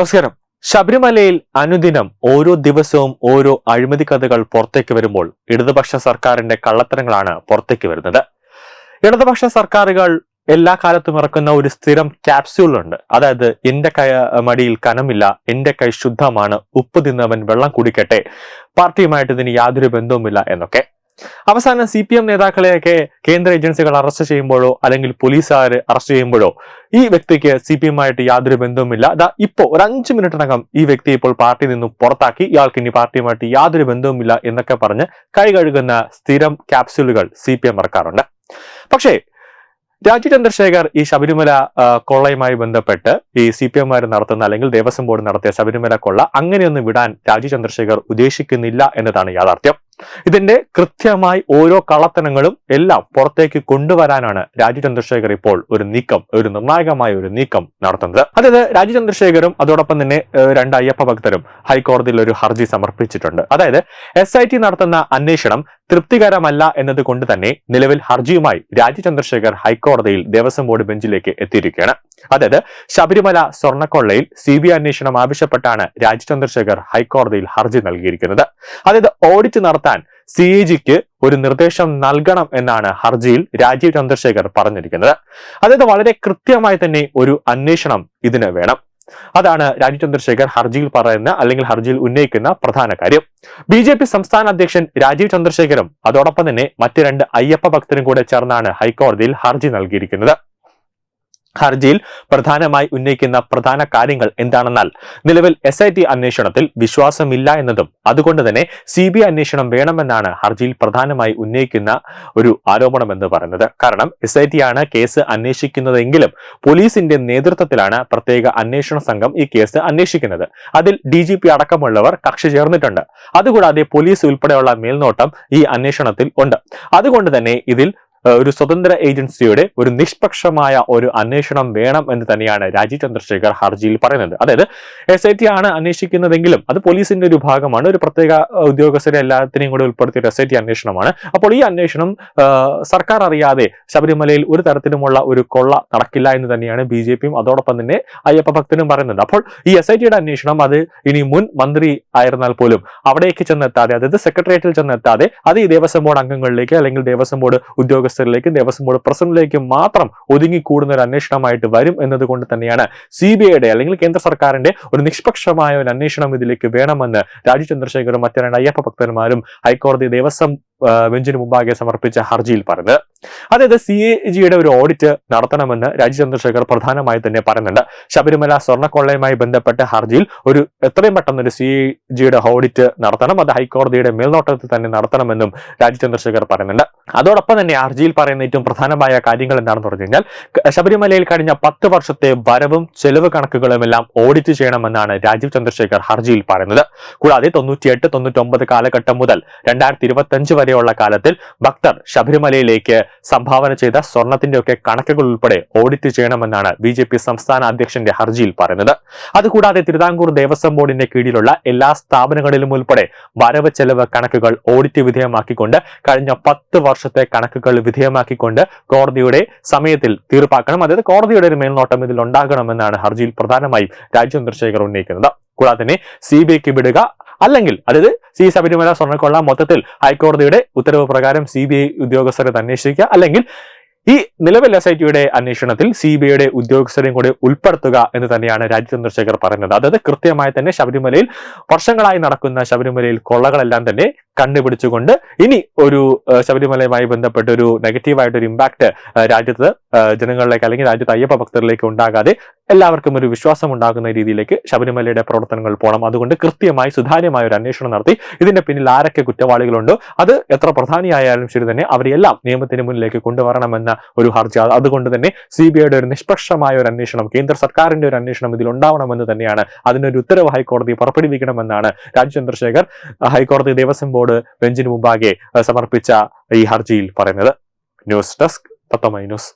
നമസ്കാരം. ശബരിമലയിൽ അനുദിനം ഓരോ ദിവസവും ഓരോ അഴിമതി കഥകൾ പുറത്തേക്ക് വരുമ്പോൾ ഇടതുപക്ഷ സർക്കാരിന്റെ കള്ളത്തരങ്ങളാണ് പുറത്തേക്ക് വരുന്നത്. ഇടതുപക്ഷ സർക്കാരുകൾ എല്ലാ കാലത്തും ഇറക്കുന്ന ഒരു സ്ഥിരം ക്യാപ്സ്യൂൾ ഉണ്ട് അതായത് എന്റെ കൈ മടിയിൽ കനമില്ല എന്റെ കൈ ശുദ്ധമാണ് ഉപ്പ് തിന്നവൻ വെള്ളം കുടിക്കട്ടെ പാർട്ടിയുമായിട്ട് ഇതിന് യാതൊരു ബന്ധവുമില്ല എന്നൊക്കെ. അവസാനം സി പി എം നേതാക്കളെയൊക്കെ കേന്ദ്ര ഏജൻസികൾ അറസ്റ്റ് ചെയ്യുമ്പോഴോ അല്ലെങ്കിൽ പോലീസുകാർ അറസ്റ്റ് ചെയ്യുമ്പോഴോ ഈ വ്യക്തിക്ക് സി പി എമ്മായിട്ട് യാതൊരു ബന്ധവുമില്ല. അതാ ഇപ്പോ ഒരു അഞ്ച് മിനിറ്റിനകം ഈ വ്യക്തി ഇപ്പോൾ പാർട്ടി നിന്നും പുറത്താക്കി. ഇയാൾക്ക് ഇനി പാർട്ടിയുമായിട്ട് യാതൊരു ബന്ധവുമില്ല എന്നൊക്കെ പറഞ്ഞ് കൈ കഴുകുന്ന സ്ഥിരം ക്യാപ്സ്യൂളുകൾ സി പി എം ഇറക്കാറുണ്ട്. പക്ഷേ രാജു ചന്ദ്രശേഖർ ഈ ശബരിമല കൊള്ളയുമായി ബന്ധപ്പെട്ട് ഈ സി പി എംമാർ നടത്തുന്ന അല്ലെങ്കിൽ ദേവസ്വം ബോർഡ് നടത്തിയ ശബരിമല കൊള്ള അങ്ങനെയൊന്നും വിടാൻ രാജു ചന്ദ്രശേഖർ ഉദ്ദേശിക്കുന്നില്ല എന്നതാണ് യാഥാർത്ഥ്യം. ഇതിന്റെ കൃത്യമായി ഓരോ കള്ളത്തനങ്ങളും എല്ലാം പുറത്തേക്ക് കൊണ്ടുവരാനാണ് രാജു ചന്ദ്രശേഖർ ഇപ്പോൾ ഒരു നീക്കം ഒരു നിർണായകമായ ഒരു നീക്കം നടത്തുന്നത്. അതായത് രാജു ചന്ദ്രശേഖരും അതോടൊപ്പം തന്നെ രണ്ട് അയ്യപ്പ ഭക്തരും ഹൈക്കോടതിയിൽ ഒരു ഹർജി സമർപ്പിച്ചിട്ടുണ്ട്. അതായത് എസ് ഐ ടി നടത്തുന്ന അന്വേഷണം തൃപ്തികരമല്ല എന്നതുകൊണ്ട് തന്നെ നിലവിൽ ഹർജിയുമായി രാജു ചന്ദ്രശേഖർ ഹൈക്കോടതിയിൽ ദേവസ്വം ബോർഡ് ബെഞ്ചിലേക്ക് എത്തിയിരിക്കുകയാണ്. അതായത് ശബരിമല സ്വർണക്കൊള്ളയിൽ സി ബി ഐ അന്വേഷണം ആവശ്യപ്പെട്ടാണ് രാജ് ചന്ദ്രശേഖർ ഹൈക്കോടതിയിൽ ഹർജി നൽകിയിരിക്കുന്നത്. അതായത് ഓഡിറ്റ് നടത്താൻ സി എ ജിക്ക് ഒരു നിർദ്ദേശം നൽകണം എന്നാണ് ഹർജിയിൽ രാജീവ് ചന്ദ്രശേഖർ പറഞ്ഞിരിക്കുന്നത്. അതായത് വളരെ കൃത്യമായി തന്നെ ഒരു അന്വേഷണം ഇതിന് വേണം. അതാണ് രാജീവ് ചന്ദ്രശേഖർ ഹർജിയിൽ പറയുന്ന അല്ലെങ്കിൽ ഹർജിയിൽ ഉന്നയിക്കുന്ന പ്രധാന കാര്യം. ബി ജെ പി സംസ്ഥാന അധ്യക്ഷൻ രാജീവ് ചന്ദ്രശേഖരും അതോടൊപ്പം തന്നെ മറ്റു രണ്ട് അയ്യപ്പ ഭക്തരും കൂടെ ചേർന്നാണ് ഹൈക്കോടതിയിൽ ഹർജി നൽകിയിരിക്കുന്നത്. ഹർജിയിൽ പ്രധാനമായി ഉന്നയിക്കുന്ന പ്രധാന കാര്യങ്ങൾ എന്താണെന്നാൽ നിലവിൽ എസ് ഐ ടി അന്വേഷണത്തിൽ വിശ്വാസമില്ല എന്നതും അതുകൊണ്ട് തന്നെ സി ബി ഐ അന്വേഷണം വേണമെന്നാണ് ഹർജിയിൽ പ്രധാനമായി ഉന്നയിക്കുന്ന ഒരു ആരോപണമെന്ന് പറയുന്നത്. കാരണം എസ് ഐ ടി ആണ് കേസ് അന്വേഷിക്കുന്നതെങ്കിലും പോലീസിന്റെ നേതൃത്വത്തിലാണ് പ്രത്യേക അന്വേഷണ സംഘം ഈ കേസ് അന്വേഷിക്കുന്നത്. അതിൽ ഡി ജി പി അടക്കമുള്ളവർ കക്ഷി ചേർന്നിട്ടുണ്ട്. അതുകൂടാതെ പോലീസ് ഉൾപ്പെടെയുള്ള മേൽനോട്ടം ഈ അന്വേഷണത്തിൽ ഉണ്ട്. അതുകൊണ്ട് തന്നെ ഇതിൽ ഒരു സ്വതന്ത്ര ഏജൻസിയുടെ ഒരു നിഷ്പക്ഷമായ ഒരു അന്വേഷണം വേണം എന്ന് തന്നെയാണ് രാജീവ് ചന്ദ്രശേഖർ ഹർജിയിൽ പറയുന്നത്. അതായത് എസ് ഐ ടി ആണ് അന്വേഷിക്കുന്നതെങ്കിലും അത് പോലീസിന്റെ ഒരു ഭാഗമാണ്. ഒരു പ്രത്യേക ഉദ്യോഗസ്ഥരെ എല്ലാത്തിനെയും കൂടെ ഉൾപ്പെടുത്തിയ എസ് ഐ ടി അന്വേഷണമാണ്. അപ്പോൾ ഈ അന്വേഷണം സർക്കാർ അറിയാതെ ശബരിമലയിൽ ഒരു തരത്തിലുമുള്ള ഒരു കൊള്ള നടക്കില്ല എന്ന് തന്നെയാണ് ബി ജെ പിയും അതോടൊപ്പം തന്നെ അയ്യപ്പ ഭക്തനും പറയുന്നത്. അപ്പോൾ ഈ എസ് ഐ ടിയുടെ അന്വേഷണം അത് ഇനി മുൻ മന്ത്രി ആയിരുന്നാൽ പോലും അവിടേക്ക് ചെന്നെത്താതെ അതായത് സെക്രട്ടേറിയറ്റിൽ ചെന്നെത്താതെ അത് ഈ ദേവസ്വം ബോർഡ് അംഗങ്ങളിലേക്ക് അല്ലെങ്കിൽ ദേവസ്വം ബോർഡ് ഉദ്യോഗസ്ഥരിലേക്ക് ദേവസ്വം ബോർഡ് പ്രസിഡന്റിലേക്ക് മാത്രം ഒതുങ്ങിക്കൂടുന്ന ഒരു അന്വേഷണമായിട്ട് വരും എന്നതുകൊണ്ട് തന്നെയാണ് സി ബി ഐയുടെ അല്ലെങ്കിൽ കേന്ദ്ര സർക്കാരിന്റെ ഒരു നിഷ്പക്ഷമായ ഒരു അന്വേഷണം ഇതിലേക്ക് വേണമെന്ന് രാജു ചന്ദ്രശേഖറും മറ്റു രണ്ട് അയ്യപ്പ ഭക്തന്മാരും ഹൈക്കോടതി ദേവസ്വം ബെഞ്ചിന് മുമ്പാകെ സമർപ്പിച്ച ഹർജിയിൽ പറഞ്ഞത് അതായത് സി എ ജിയുടെ ഒരു ഓഡിറ്റ് നടത്തണമെന്ന് രാജീവ് ചന്ദ്രശേഖർ പ്രധാനമായി തന്നെ പറയുന്നുണ്ട്. ശബരിമല സ്വർണക്കൊള്ളയുമായി ബന്ധപ്പെട്ട ഹർജിയിൽ ഒരു എത്രയും പെട്ടെന്ന് ഒരു സി എ ജിയുടെ ഓഡിറ്റ് നടത്തണം. അത് ഹൈക്കോടതിയുടെ മേൽനോട്ടത്തിൽ തന്നെ നടത്തണമെന്നും രാജീവ് ചന്ദ്രശേഖർ പറയുന്നുണ്ട്. അതോടൊപ്പം തന്നെ ഹർജിയിൽ പറയുന്ന ഏറ്റവും പ്രധാനമായ കാര്യങ്ങൾ എന്താണെന്ന് പറഞ്ഞു കഴിഞ്ഞാൽ ശബരിമലയിൽ കഴിഞ്ഞ പത്ത് വർഷത്തെ വരവും ചെലവ് കണക്കുകളും എല്ലാം ഓഡിറ്റ് ചെയ്യണമെന്നാണ് രാജീവ് ചന്ദ്രശേഖർ ഹർജിയിൽ പറയുന്നത്. കൂടാതെ തൊണ്ണൂറ്റിയെട്ട് തൊണ്ണൂറ്റൊമ്പത് കാലഘട്ടം മുതൽ രണ്ടായിരത്തി ഇരുപത്തി അഞ്ച് വരെയുള്ള കാലത്തിൽ ഭക്തർ ശബരിമലയിലേക്ക് സംഭാവന ചെയ്ത സ്വർണത്തിന്റെയൊക്കെ കണക്കുകൾ ഉൾപ്പെടെ ഓഡിറ്റ് ചെയ്യണമെന്നാണ് ബി ജെ പി സംസ്ഥാന അധ്യക്ഷന്റെ ഹർജിയിൽ പറയുന്നത്. അതുകൂടാതെ തിരുവിതാംകൂർ ദേവസ്വം ബോർഡിന്റെ കീഴിലുള്ള എല്ലാ സ്ഥാപനങ്ങളിലും ഉൾപ്പെടെ വരവ് ചെലവ് കണക്കുകൾ ഓഡിറ്റ് വിധേയമാക്കിക്കൊണ്ട് കഴിഞ്ഞ പത്ത് വർഷത്തെ കണക്കുകൾ വിധേയമാക്കിക്കൊണ്ട് കോടതിയുടെ സമയത്തിൽ തീർപ്പാക്കണം. അതായത് കോടതിയുടെ ഒരു മേൽനോട്ടം ഇതിൽ ഉണ്ടാകണമെന്നാണ് ഹർജിയിൽ പ്രധാനമായും രാജീവ് ചന്ദ്രശേഖർ ഉന്നയിക്കുന്നത്. കൂടാതെ തന്നെ സി ബി ഐക്ക് വിടുക അല്ലെങ്കിൽ അതായത് സി ശബരിമല സ്വർണക്കൊള്ള മൊത്തത്തിൽ ഹൈക്കോടതിയുടെ ഉത്തരവ് പ്രകാരം സി ബി ഐ ഉദ്യോഗസ്ഥരെ അന്വേഷിക്കുക അല്ലെങ്കിൽ ഈ നിലവിൽ എസ് ഐ ടിയുടെ അന്വേഷണത്തിൽ സി ബി ഐയുടെ ഉദ്യോഗസ്ഥരെയും കൂടി ഉൾപ്പെടുത്തുക എന്ന് തന്നെയാണ് രാജ്യ ചന്ദ്രശേഖർ പറയുന്നത്. അതായത് കൃത്യമായി തന്നെ ശബരിമലയിൽ വർഷങ്ങളായി നടക്കുന്ന ശബരിമലയിൽ കൊള്ളകളെല്ലാം തന്നെ കണ്ടുപിടിച്ചുകൊണ്ട് ഇനി ഒരു ശബരിമലയുമായി ബന്ധപ്പെട്ട ഒരു നെഗറ്റീവായിട്ടൊരു ഇമ്പാക്ട് രാജ്യത്ത് ജനങ്ങളിലേക്ക് അല്ലെങ്കിൽ രാജ്യത്ത് അയ്യപ്പ ഭക്തരിലേക്ക് ഉണ്ടാകാതെ എല്ലാവർക്കും ഒരു വിശ്വാസം ഉണ്ടാകുന്ന രീതിയിലേക്ക് ശബരിമലയുടെ പ്രവർത്തനങ്ങൾ പോകണം അതുകൊണ്ട് കൃത്യമായി സുതാര്യമായ ഒരു അന്വേഷണം നടത്തി. ഇതിന്റെ പിന്നിൽ ആരൊക്കെ കുറ്റവാളികളുണ്ടോ അത് എത്ര പ്രധാനിയായാലും ശരി തന്നെ അവരെല്ലാം നിയമത്തിന് മുന്നിലേക്ക് കൊണ്ടുവരണമെന്ന ഒരു ഹർജി. അതുകൊണ്ട് തന്നെ സി ബി ഐയുടെ ഒരു നിഷ്പക്ഷമായ ഒരു അന്വേഷണം കേന്ദ്ര സർക്കാരിന്റെ ഒരു അന്വേഷണം ഇതിൽ ഉണ്ടാവണമെന്ന് തന്നെയാണ്. അതിനൊരു ഉത്തരവ് ഹൈക്കോടതി പുറപ്പെടുവിക്കണമെന്നാണ് രാജ് ചന്ദ്രശേഖർ അഹ് ഹൈക്കോടതി ദേവസ്വം ബോർഡ് ബെഞ്ചിന് മുമ്പാകെ സമർപ്പിച്ച ഈ ഹർജിയിൽ പറയുന്നത്. ന്യൂസ് ഡെസ്ക് തത്തമൈ ന്യൂസ്.